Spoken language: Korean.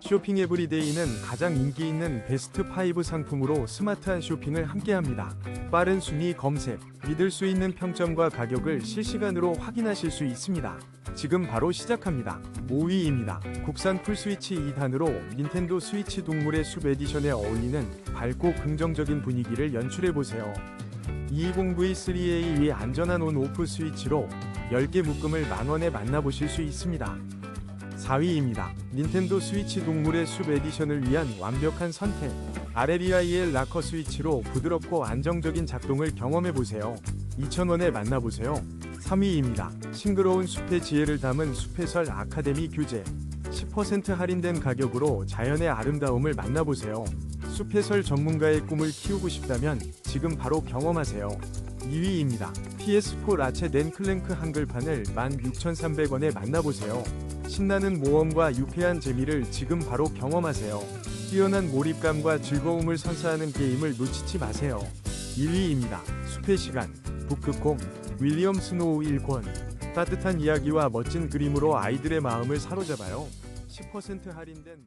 쇼핑 에브리데이는 가장 인기 있는 베스트 5 상품으로 스마트한 쇼핑을 함께합니다. 빠른 순위 검색, 믿을 수 있는 평점과 가격을 실시간으로 확인하실 수 있습니다. 지금 바로 시작합니다. 5위입니다. 국산 풀스위치 2단으로 닌텐도 스위치 동물의 숲 에디션에 어울리는 밝고 긍정적인 분위기를 연출해보세요. 220V3A 위 안전한 온오프 스위치로 10개 묶음을 만원에 만나보실 수 있습니다. 4위입니다. 닌텐도 스위치 동물의 숲 에디션을 위한 완벽한 선택. 아레리아이엘 라커 스위치로 부드럽고 안정적인 작동을 경험해보세요. 2,000원에 만나보세요. 3위입니다. 싱그러운 숲의 지혜를 담은 숲해설 아카데미 교재. 10% 할인된 가격으로 자연의 아름다움을 만나보세요. 숲해설 전문가의 꿈을 키우고 싶다면 지금 바로 경험하세요. 2위입니다. PS4 라체 댄 클랭크 한글판을 16,300원에 만나보세요. 신나는 모험과 유쾌한 재미를 지금 바로 경험하세요. 뛰어난 몰입감과 즐거움을 선사하는 게임을 놓치지 마세요. 1위입니다. 숲의 시간, 북극곰, 윌리엄 스노우 1권. 따뜻한 이야기와 멋진 그림으로 아이들의 마음을 사로잡아요. 10% 할인된